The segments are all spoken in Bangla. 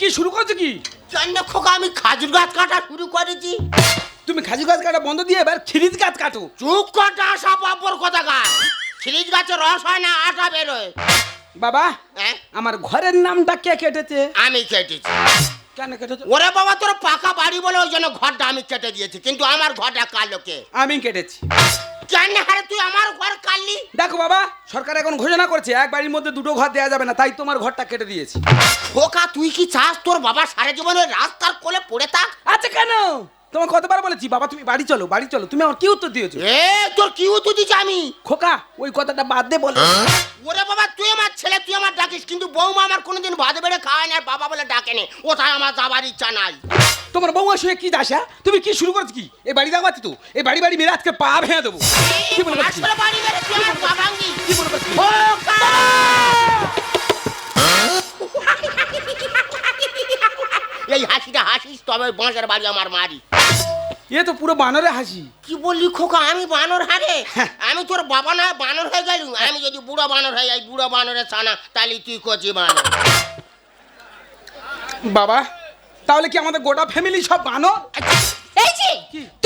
কি শুরু করছ কি? কেন খোকা আমি খাজুর গাছ কাটা শুরু করেছি। তুমি খাজুর গাছ কাটা বন্ধ দিয়ে এবার খিরিজ গাছ কাটো। চুপ কটা আসা বাপর কথা গাছ খিরিজ গাছের রস হয় না আটা বেরোয়। বাবা হ্যাঁ? আমার ঘরের নামটা কে কেটেছে? আমি কেটেছি। কেন কেটেছে? ওরে বাবা তোর পাকা বাড়ি বলে ওই জন্য ঘরটা আমি কেটে দিয়েছি কিন্তু আমার ঘরটা কালোকে আমি কেটেছি। কেন ঘর দেখো বাবা সরকার এখন ঘোষণা করেছে এক বাড়ির মধ্যে দুটো ঘর দেওয়া যাবে না তাই তোমার ঘরটা কেটে দিয়েছি। খোকা তুই কি চাস তোর বাবা সারা জীবনের রাস্তার কোলে পড়ে থাক? আচ্ছা কেন? তোমার কতবার বলেছি বাবা তুমি বাড়ি চলো বাড়ি চলো তুমি আমার কি উত্তর দিয়েছ? এ তোর কি উত্তর দিচ্ছি আমি? খোকা ওই কথাটা বাদ দে বলে। ওরে বাবা তুই আমার ছেলে তুই আমার ডাকিস কিন্তু বৌমা আমার কোনোদিন বাদে বেড়ে খাওয়ায় না আর বাবা বলে ডাকে ডাকেনি ওটাই আমার যাবার ইচ্ছা নাই। তোমার বৌমা শুয়ে কি দাসা? তুমি কি শুরু করছ কি? এই বাড়ি যাওয়াচ্ছি তো এই বাড়ি বাড়ি মেরে আজকে পা ভেঙে দেবো। কি আসলে বাড়ি মেরে তুই আমার পা। কি খোকা! এই হাসিটা হাসিস তবে বাঁশের বাড়ি আমার মারি। এ তো পুরো বানরে হাসি কি বললি খোকা? আমি বানর হারে হ্যাঁ। আমি তোর বাবা না বানর হয়ে গেলু আমি যদি বুড়ো বানর হয়ে যাই বুড়ো বানরের ছানা তাহলে তুই কচি বানর। বাবা তাহলে কি আমাদের গোটা ফ্যামিলি সব বানর? এই যে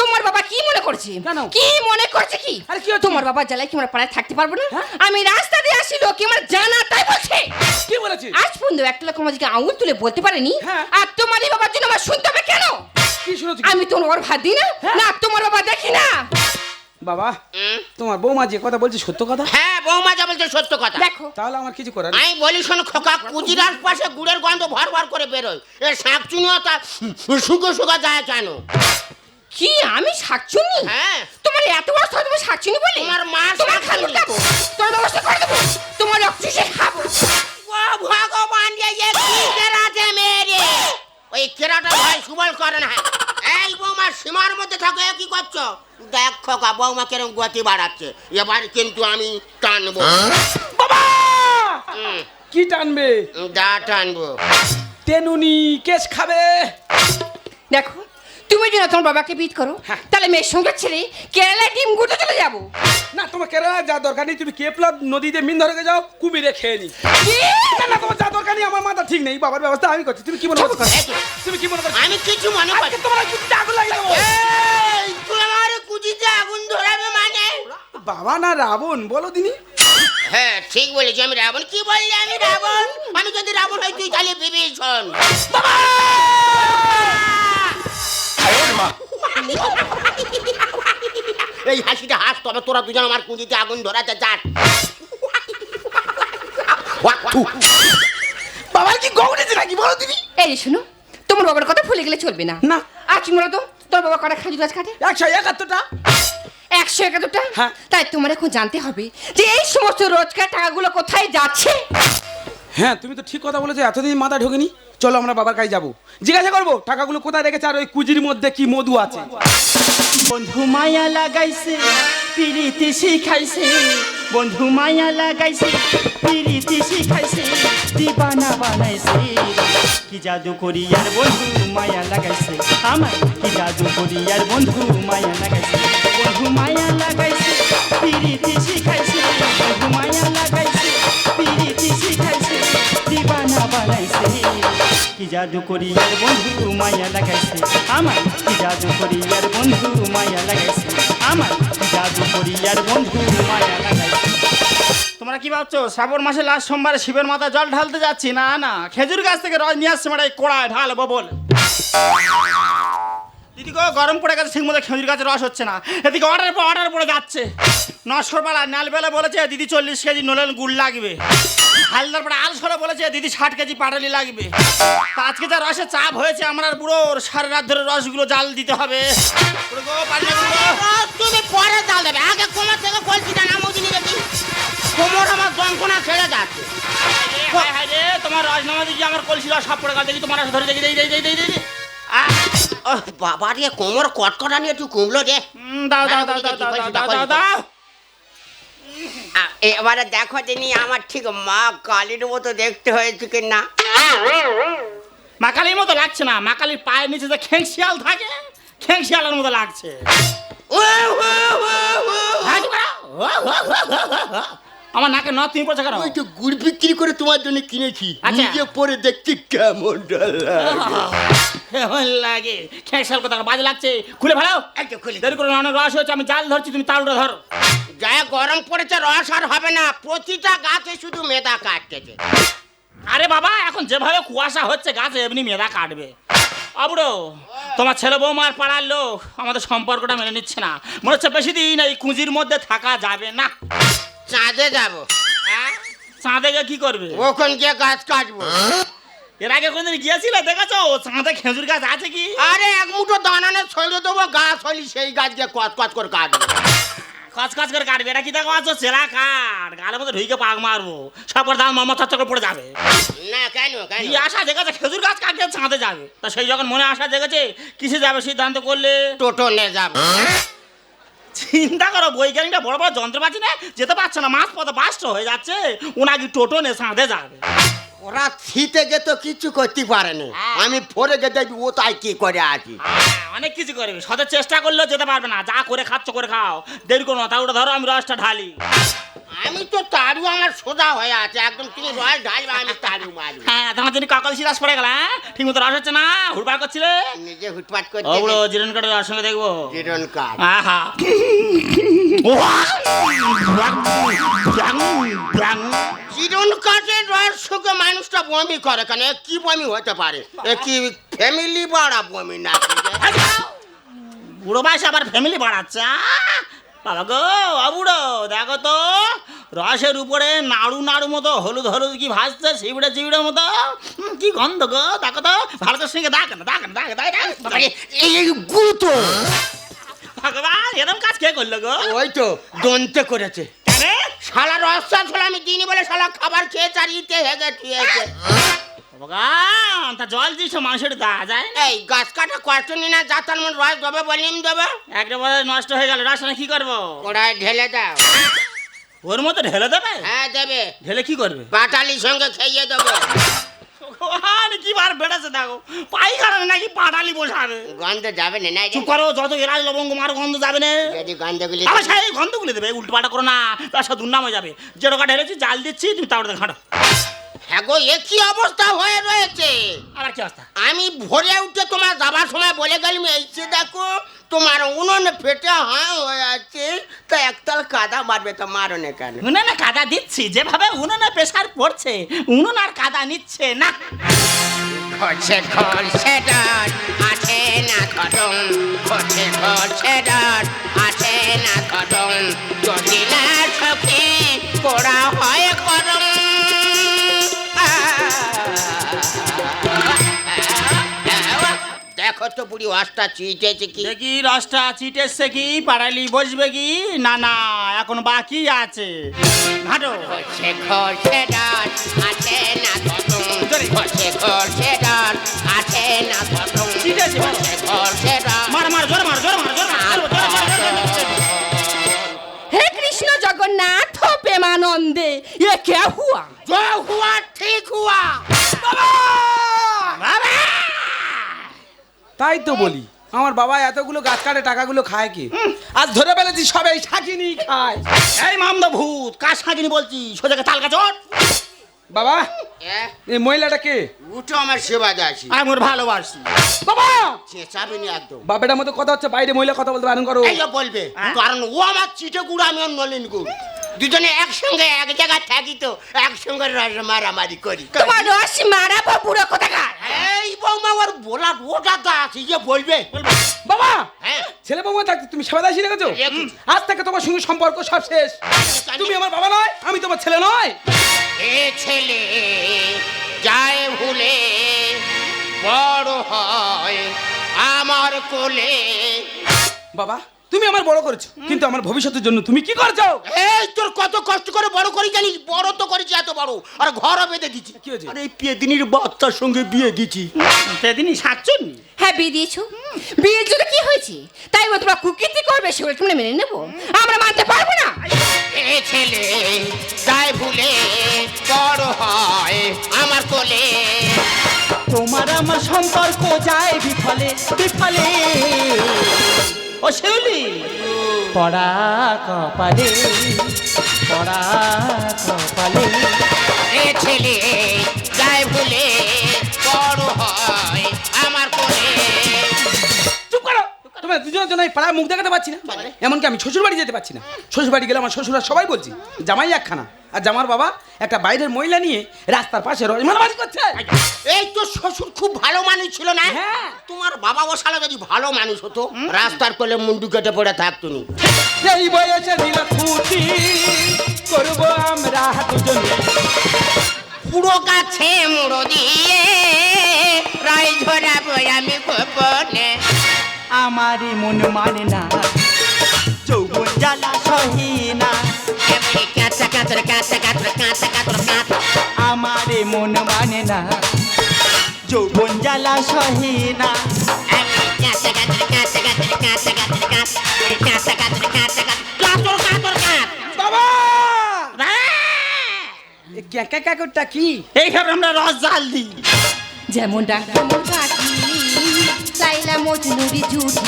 তোমার বাবা কি মনে করছে? কেন? কি মনে করছে কি? আরে কি তোমার বাবা জ্বালায় কি আমরা পাড়ায় থাকতে পারব না? হ্যাঁ? আমি রাস্তা দিয়ে আসি লোক আমার জানা তাই বলছে। কি বলেছিস? আজ পর্যন্ত একটা লোক আমাদেরকে আঙুল তুলে বলতে পারেনি? হ্যাঁ। আর তোমারই বাবার জন্য আমার শুনতে হবে কেন? কি শুনেছি আমি তোমার ভাত দিই না। হ্যাঁ। না তোমার বাবা দেখি না। বাবা তোমার বৌমা যে কথা বলছে সত্য কথা? হ্যাঁ বৌমা যা বলছে সত্য কথা। দেখো। তাহলে আমার কিছু করার আমি বলি শোন খোকা কুজিরার পাশে গুড়ের গন্ধ ভর ভর করে বেরোয়। এ শাক চুনিও তা শুকো শুকা যায় কেন? কি আমি শাকচুনি? হ্যাঁ। তোমার এত বড় সাহস তুমি শাকচুনি বলে? তোমার মা তোমার। খাব তোমার ব্যবস্থা করে দেবো। তোমার রক্ত চুষে খাব। ও ভগবান যে ওই কেরাটা ভাই সুবল করে না। এই বৌমা সীমার মধ্যে থাকো কি করছ? দেখ খোকা বৌমা কেরম গতি বাড়াচ্ছে। এবার কিন্তু আমি টানবো। বাবা! কি টানবে? দা টানবো। তেনুনি কেস খাবে। দেখো তুমি যদি না তোমার বাবাকে বিট করো হ্যাঁ। তাহলে মেয়ের সঙ্গে ছেড়ে কেরালায় ডিম গুঁড়ো চলে যাব। না তোমার কেরালা যা দরকার নেই তুমি কেপলা নদীতে মিন ধরে যাও কুমিরে খেয়ে নি। না না তোমার যা দরকার নেই আমার মাথা ঠিক নেই বাবার ব্যবস্থা আমি করছি। তুমি কি মনে করছ? তুমি কি মনে করছ? আমি কিছু মনে করি আজকে তোমার কুচিতে আগুন লাগিয়ে দেবো। আমার কুচিতে আগুন ধরাবে মানে? বাবা না রাবণ বলো দিনি। হ্যাঁ ঠিক বলেছি আমি রাবণ। কি বললি আমি রাবণ? আমি যদি রাবণ হই তুই তাহলে বিভীষণ। এই হাসিটা হাস তবে তোরা দুজন আমার কুঁজিতে আগুন ধরাতে চাস বাবা কি গৌড়েছে নাকি বলো দিনি এই শোনো তোমার বাবার কথা ভুলে গেলে চলবে না। না। আর কি বলো তো তোর বাবা কটা খাজুর গাছ কাটে? একশো একাত্তরটা। একশো একাত্তরটা? হ্যাঁ। তাই তোমার এখন জানতে হবে যে এই সমস্ত রোজকার টাকাগুলো কোথায় যাচ্ছে? হ্যাঁ তুমি তো ঠিক কথা বলেছ এতদিন মাথা ঢোকেনি। চলো আমরা বাবার কাছে যাব। জিজ্ঞাসা করব, টাকাগুলো কোথায় রেখেছে? আর ওই কুজির মধ্যে কি মধু আছে? বন্ধু মায়া লাগাইছে, পিরিতি শিখাইছে। বন্ধু মায়া লাগাইছে, পিরিতি শিখাইছে, দিবানা বানাইছে। কি জাদু করি আর বন্ধু মায়া লাগাইছে আমার কি জাদু করি আর বন্ধু মায়া লাগাইছে। জাদু করি আর বন্ধু মায়া লাগাইছে। আমার কি জাদু করি আর বন্ধু মায়া লাগাইছে। আমার কি জাদু করি আর বন্ধু মায়া লাগাইছে। তোমরা কি ভাবছ, শ্রাবণ মাসে লাস্ট সোমবারে শিবের মাথা জল ঢালতে যাচ্ছি? না না, খেজুর গাছ থেকে রস নিয়ে আসছে মানে কোড়ায় ঢালবো বল দিদি গো, গরম পড়ে গেছে, ঠিক মতো খেজুর গাছের রস হচ্ছে না। এদিকে অর্ডার পর অর্ডার পড়ে যাচ্ছে। নস্কর বেলা নালবেলা বলেছে, দিদি চল্লিশ কেজি নলেন গুড় লাগবে। হালদার পরে বলেছে দিদি ষাট কেজি পাটালি লাগবে। তা আজকে যা রসের চাপ হয়েছে আমার আর সারা রাত ধরে রসগুলো জাল দিতে হবে। বুড়ো গো। তুমি পরে জাল দেবে। আগে কোমর থেকে কলসিটা নামো দিনি দেখি। কোমর আমার যন্ত্রণা ছেড়ে যাচ্ছে। হায় হায় রে, তোমার রাজনামা দিকে আমার কলসি রস সব পড়ে গেল। দেখি তোমার রস ধরে দেখি দেই দেই দেই ও বাবা রে কোমর কটকটা নিয়ে একটু কমলো রে দাও দাও দাও দাও দাও দাও দাও দাও। এবারে দেখো তিনি আমার ঠিক মা কালীর মতো দেখতে হয়েছে কি না মা কালীর মতো লাগছে না মা কালীর পায়ের নিচে যে খেংশিয়াল থাকে খেংশিয়ালের মতো লাগছে। হ্যাঁ, আমার নাকে নথ তুমি পচা করো ওই তো গুড় বিক্রি করে তোমার জন্য কিনেছি। আচ্ছা। নিজে পরে দেখছি কেমন লাগে। কেমন লাগে? খেংশিয়াল কথা বাজে লাগছে। খুলে ভালো একটু খুলে দেরি করে অনেক রস হচ্ছে আমি জাল ধরছি তুমি তালুটা ধরো। যা গরম পড়েছে রস আর হবে না। প্রতিটা গাছে শুধু মেদা কাটতেছে। আরে বাবা এখন যেভাবে কুয়াশা হচ্ছে গাছে এমনি মেদা কাটবে। অবুড়ো তোমার ছেলে বৌমার পাড়ার লোক আমাদের সম্পর্কটা মেনে নিচ্ছে না। মনে হচ্ছে বেশি দিন এই কুঁজির মধ্যে থাকা যাবে না। চাঁদে যাব। চাঁদে গিয়ে কি করবে? ওখান গিয়ে গাছ কাটবো। এর আগে কোনদিন গিয়েছিলে? দেখেছ চাঁদে খেজুর গাছ আছে কি? আরে এক মুঠো দানানে ছড়ে দেবো গাছ হলি সেই গাছ গিয়ে কচ কচ করে কাটবো। কচ কচ করে কাটবে এটা কি দেখো? আছো চেরা কাঠ। গালের মধ্যে ঢুকে পাক মারবো। সব করে দাম মামা চচ্চর করে পড়ে যাবে। না কেন কেন? কি আশা জেগেছে খেজুর গাছ কাটতে চাঁদে যাবে। তা সেই যখন মনে আশা জেগেছে কিসে যাবে সিদ্ধান্ত করলে? টোটো নে যাব। চিন্তা করো বৈজ্ঞানিকটা বড় বড় যন্ত্রপাতি না যেতে পারছে না মাছ পথে বাস্ট হয়ে যাচ্ছে ওনাকে টোটো নে সাঁধে যাবে। ওরা শীতে গে তো কিচ্ছু করতে পারেনি। আমি পরে গে দেখবি ও তাই কি করে আছি। হ্যাঁ, অনেক কিছু করবে। শত চেষ্টা করলেও যেতে পারবে না। যা করে খাচ্ছ করে খাও। দেরি করো না তা ওটা ধরো আমি রসটা ঢালি। আমি তো তারু আমার সোজা হয়ে আছে একদম তুমি রস ঢালবে আমি তারু মারবো। হ্যাঁ তোমার জন্য কাকল সিরাজ পড়ে গেল হ্যাঁ? ঠিক মতো রস হচ্ছে না? হুড়পাড় করছিলে? নিজে হুটপাট ও করতে বড় জিরন কাটের রস সঙ্গে দেখব। জিরন কাজ আহা জিরন কাজের রস শুকে মানুষটা বমি করে কেন? এ কি বমি হতে পারে? এ কি ফ্যামিলি বাড়া বমি না বুড়ো বয়সে আবার ফ্যামিলি বাড়াচ্ছে আহ! বাবা গো অবুড়ো দেখো তো রসের উপরে নাড়ু নাড়ু মতো হলুদ হলুদ কি ভাসছে শিবড়ে চিবড়ে মতো হুম, কি গন্ধ গো দেখো তো ভারতের সঙ্গে দেখ না দেখ না দেখ দেখ এই গুতো ভগবান এরকম কাজ কে করল গো? ওই তো দন্তে করেছে। শালা রসা ছিল আমি দিইনি বলে শালা খাবার খেয়ে চারিতে হেগে ঠিয়েছে ভগবান তা জল দিয়েছ মানুষের দেওয়া যায় না। এই গাছ কাটা কষ্ট নি না যা তার মন রস দেবে বলিম দেবে। একটা বোধ নষ্ট হয়ে গেল রসনা কি করব? ওরাই ঢেলে দাও। ওর মতো ঢেলে দেবে? হ্যাঁ দেবে। ঢেলে কি করবে? পাটালির সঙ্গে খেয়ে দেবো। ভগবান কি বার বেড়েছে দেখো? পাইখানা নাকি পাটালি বসাবে। গন্ধ যাবে না না চুপ করো যত এলাচ লবঙ্গ মার গন্ধ যাবে না। যদি গন্ধগুলি আমার সেই গন্ধ গুলে দেবে উল্টো পাল্টা করো না তার সাথে দুর্নাম হয়ে যাবে। যে টাকা ঢেলেছি জাল দিচ্ছি তুমি তাড়াতাড়ি ঘাঁটো। হ্যাঁ গো এ কি অবস্থা হয়ে রয়েছে? আবার কি অবস্থা? আমি ভোরে উঠে তোমার যাবার সময় বলে গেলাম এই দেখো তোমার উনুনে ফেটে হাঁ হয়ে আছে তা একতাল কাদা মারবে তো মারো না কেন? উনুনে কাদা দিচ্ছি যেভাবে উনুনে প্রেশার পড়ছে উনুন আর কাদা নিচ্ছে না। ঘরছে ঘরছে ডর আছে না খটম ঘরছে ঘরছে ডর আছে না খটম যদি না সখে পোড়া হয় করম কত বুড়ি রাস্তা চিটেছে কি? দেখি চিটেছে কি? পাড়ালি বসবে কি? না না এখন বাকি আছে। হে কৃষ্ণ জগন্নাথ প্রেমানন্দে এ কে হুয়া? जो हुआ ठीक हुआ बाबा बाबा তাই তো বলি আমার বাবা এতগুলো গাছ কাটে টাকাগুলো খায় কি? আজ ধরে ফেলেছি সবাই সাকিনি খায়। এই মামদা ভূত কার সাকিনি বলছি সোজাকে তাল গাছর বাবা এই মহিলাটা কে? উঠো আমার সেবা যাচ্ছি। আমি ওর ভালোবাসি। বাবা! চেঁচাবি নি একদম বাপেটার মতো কথা হচ্ছে বাইরে মহিলা কথা বলতে বারণ করো। এই যে বলবে হ্যাঁ? কারণ ও আমার চিটে গুড় আমি ওর নলিন গুড় দুজনে একসঙ্গে এক জায়গায় থাকি তো একসঙ্গে রস মারামারি করি। তোমার রস মারাবো বুড়ো কোথাকার? ওর বলা ওটা তো আছে যে বলবে। বাবা হ্যাঁ। ছেলে বৌমা থাকতে তুমি সেবা দাসী রেখেছো আজ থেকে তোমার সঙ্গে সম্পর্ক সব শেষ। তুমি আমার বাবা নয় আমি তোমার ছেলে নয়। এ ছেলে যায় ভুলে বড় হয় আমার কোলে। বাবা তুমি আমার বড় করেছ। কিন্তু আমার ভবিষ্যতের জন্য তুমি কি করছ? এই তোর কত কষ্ট করে বড় করি জানিস? বড় তো করেছি এত বড়। আর ঘর বেঁধে দিচ্ছি কি হয়েছে? আরে এই পেদিনির বাচ্চার সঙ্গে বিয়ে দিছি সেদিনই শাকচুন্নি হ্যাঁ বিয়ে দিয়েছ। বিয়ের জন্য কি হয়েছে? তাই বলে তোমরা কুকীর্তি করবে সেগুলো তোমরা মেনে নেব। আমরা মানতে পারব না। এ ছেলে তাই ভুলে বড় হয় আমার কোলে। তোমার আমার সম্পর্ক যায় বিফলে বিফলে। ও শিউলি। পড়া কপালে পড়া কপালে। এ ছেলে করো দুজনের জন্য এই পাড়ায় মুখ দেখাতে পারছি না। এমনকি আমি শ্বশুর বাড়ি যেতে পারছি না। শ্বশুর বাড়ি গেলে আমার শ্বশুরা সবাই বলছি জামাই একখানা। আর জামার বাবা একটা বাইরের মহিলা নিয়ে রাস্তার পাশে মারামারি করছে। এই তো শ্বশুর খুব ভালো মানুষ ছিল না? হ্যাঁ। তোমার বাবা ও যদি ভালো মানুষ হতো রাস্তার কোলে মুন্ডু কেটে পড়ে থাকতো নি। এই বয়সে দিল খুঁটি করব আমরা দুজনে। পুরো গাছে মুড়ো দিয়ে রাই ঝরাবো আমি গোপনে। আমারই মন মানে না। যৌবন জ্বালা সহি না আমারে মন মানে না। যৌবন জ্বালা সহি না ক্যাঁকা কাকরটা কি? এইভাবে আমরা রস জাল দিই। যেমন ডাক্তার লাইলা মজনুরি জুটি।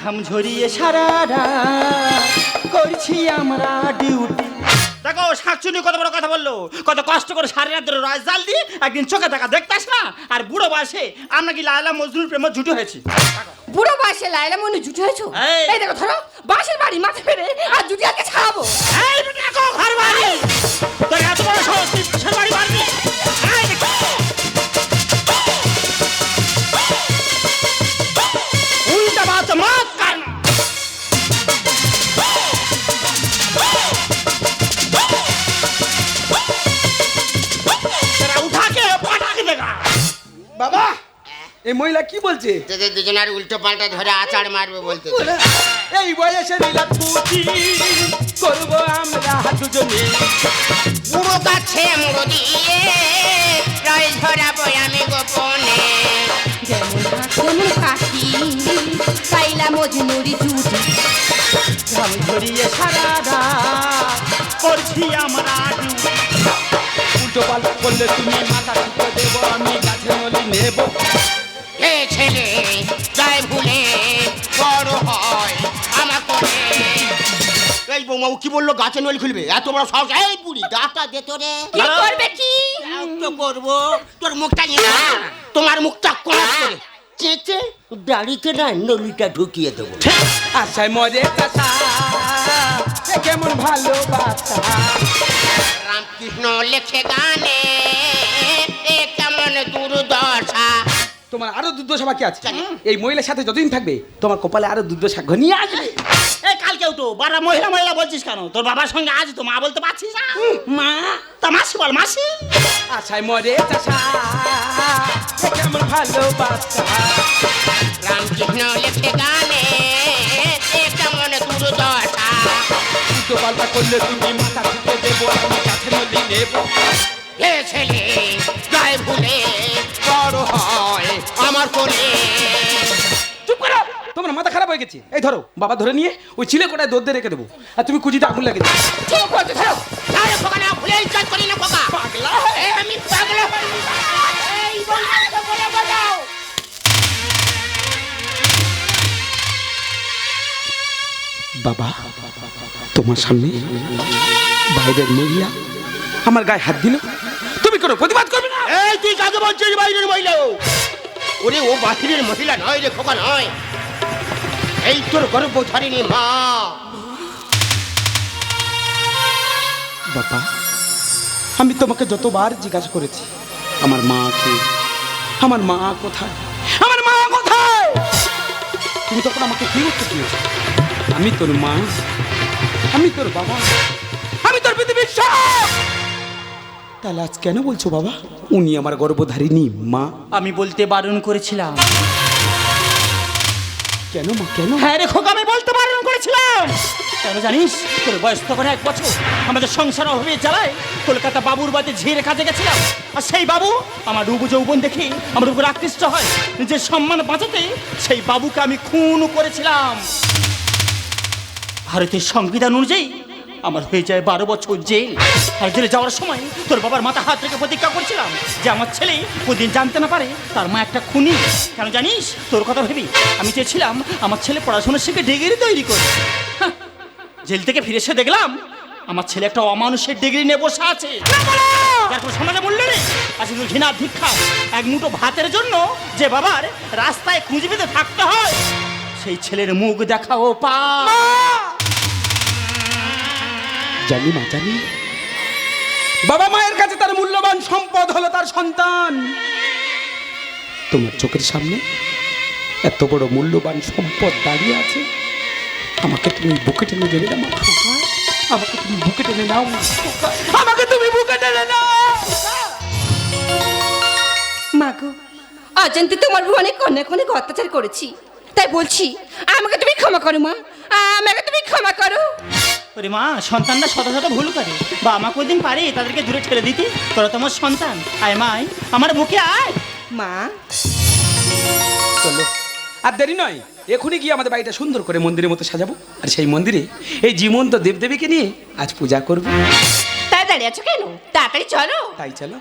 ঘাম ঝরিয়ে সারা রাত করছি আমরা ডিউটি। দেখো শাকচুনি কত বড় কথা বলল। কত কষ্ট করে সারা রাত ধরে রস জাল দিই একদিন চোখে দেখা দেখতাস না? আর বুড়ো বয়সে আমরা কি লালা মজনুর প্রেমে জুটি হয়েছি? বুড়ো বয়সে লাইলা মনে জুটি হয়েছো? এই। দেখো ধরো বাসের বাড়ি মাথা ফেরে আর জুটি আজকে ছাড়াবো। এই দেখো ঘর বাড়ি। তোর এত বড় সাহস তুই কিসের বাড়ি এই মহিলা কি বলছে? তোদের দুজনের উল্টো পাল্টা ধরে আচার মারবে বলতে এই বয়সে খুঁটি করব আমরা দুজনে। পুরো মুড়ো দিয়ে রাই ঝরাবো আমি গোপনে। যেমন যেমন কাঠি লাইলা মজনুরি জুটি ঘাম ঝরিয়ে সারা রাত করছি আমরা উল্টো পাল্টা করলে তুমি মাথা ঠুকে দেবো আমি গাছে নলি নেব। কি বলল? গাছে নল খুলবে। এত বড় সাহস। এই বুড়ি ডাটা দে তোরে। কি করবে কি? তো করব। তোর মুখটা নিয়ে না তোমার মুখটা কোনাস করে চেঁচে দাড়িতে না নলিটা ঢুকিয়ে দেবো। আশায় মজে কাছা এ কেমন ভালোবাসা রামকৃষ্ণ লেখে গানে এ কেমন দুর্দশা। তোমার আরও দুর্দশা বাকি আছে। এই মহিলার সাথে যতদিন থাকবে তোমার কপালে আরও দুর্দশা ঘনিয়ে আসবে। তো? বারা মহিলা মহিলা বলছিস কেন? তোর বাবার সঙ্গে আজ তো মা বলতে পারছিস না? মা তা মাসি বল মাসি। আশায় মরে চাষা কেমন ভালোবাসা। রামকৃষ্ণ লেখে গানে কেমন দুর্দশা উল্টো পাল্টা করলে তুমি মাথা ঠুকে দেবো আমি কাছে নলি নেব। এ ছেলে গায়ে ভুলে বড় হয় আমার কোলে। মাথা খারাপ হয়ে গেছে। এই ধরো বাবা ধরে নিয়ে ওই চিলে কোটায় দোদ দিয়ে রেখে দেবো। আর তুমি কুচিতে আগুন বাজাও বাবা তোমার সামনে বাইরের মহিলা আমার গায়ে হাত দিল। তুমি কোনো প্রতিবাদ করবে না। এই তুই কাকে বলছিস বাইরের মহিলা? ও? ওরে ও বাহিরের মহিলা নয় রে খোকা নয়। এই তোর গর্ভধারিণী মা। বাবা আমি তোমাকে যতবার জিজ্ঞাসা করেছি আমার মা কে? আমার মা কোথায়? আমার মা কোথায়? তুমি তখন আমাকে কি করতে দিয়েছ? আমি তোর মা আমি তোর বাবা আমি তোর পৃথিবীর সব তাহলে আজ কেন বলছো বাবা? উনি আমার গর্ভধারিণী মা। আমি বলতে বারণ করেছিলাম। কেন মা কেন? হ্যাঁ রে খোকা আমি বলতে বারণ করেছিলাম। কেন জানিস? তোর বয়স তখন এক বছর। আমাদের সংসার অভাবে জ্বালায় কলকাতা বাবুর বাড়িতে ঝিরে কাজে গেছিলাম। আর সেই বাবু আমার রূপ যৌবন দেখে আমার উপর আকৃষ্ট হয়। নিজের সম্মান বাঁচাতে সেই বাবুকে আমি খুন করেছিলাম। ভারতের সংবিধান অনুযায়ী আমার হয়ে যায় বারো বছর জেল। আর জেলে যাওয়ার সময় তোর বাবার মাথা হাত রেখে প্রতিজ্ঞা করছিলাম যে আমার ছেলে ওদিন জানতে না পারে তার মা একটা খুনি। কেন জানিস? তোর কথা ভেবি আমি চেয়েছিলাম আমার ছেলে পড়াশোনা শিখে ডিগ্রি তৈরি করে জেল থেকে ফিরে এসে দেখলাম আমার ছেলে একটা অমানুষের ডিগ্রি নিয়ে বসে আছে। সমাজে মূল্য নেই। আর শুধু ঘৃণা, ভিক্ষা, এক মুঠো ভাতের জন্য যে বাবার রাস্তায় খুঁজে থাকতে হয়। সেই ছেলের মুখ দেখাও পা। জানি মা জানি। বাবা মায়ের কাছে তার মূল্যবান সম্পদ হলো তার সন্তান। তোমার চোখের সামনে এত বড় মূল্যবান সম্পদ দাঁড়িয়ে আছে। আমাকে তুমি বুকে টেনে দেবে না মা। আমাকে তুমি বুকে টেনে নাও। আমাকে তুমি বুকে টেনে নাও। মাগো অজান্তে তোমার উপর অনেক অনেক অনেক অত্যাচার করেছি। তাই বলছি আমাকে তুমি ক্ষমা করো মা। আমাকে তুমি ক্ষমা করো। ওরে মা সন্তানরা শত শত ভুল করে। বা আমাকে ওদিন পারে তাদেরকে দূরে ঠেলে দিতে? তোরা তোমার সন্তান। আয় মাই আমার মুখে আয়। মা। চলো। আর দেরি নয় এখনই গিয়ে আমাদের বাড়িটা সুন্দর করে মন্দিরের মতো সাজাবো। আর সেই মন্দিরে এই জীবন্ত দেবদেবীকে নিয়ে আজ পূজা করব। তাই দাঁড়িয়ে আছো কেন? তাড়াতাড়ি চলো। তাই চলো।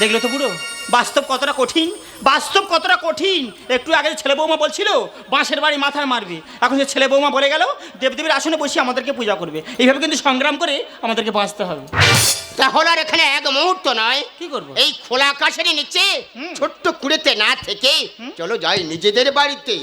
দেখল তো পুরো বাস্তব কতটা কঠিন? বাস্তব কতটা কঠিন? একটু আগে ছেলে বৌমা বলছিল বাঁশের বাড়ি মাথায় মারবে। এখন সে ছেলে বৌমা বলে গেল দেবদেবীর আসনে বসে আমাদেরকে পূজা করবে। এইভাবে কিন্তু সংগ্রাম করে আমাদেরকে বাঁচতে হবে। তাহলে আর এখানে এক মুহূর্ত নয়। কি করব? এই খোলা আকাশের নিচে ছোট্ট কুড়েতে না থেকে চলো যাই নিজেদের বাড়িতে।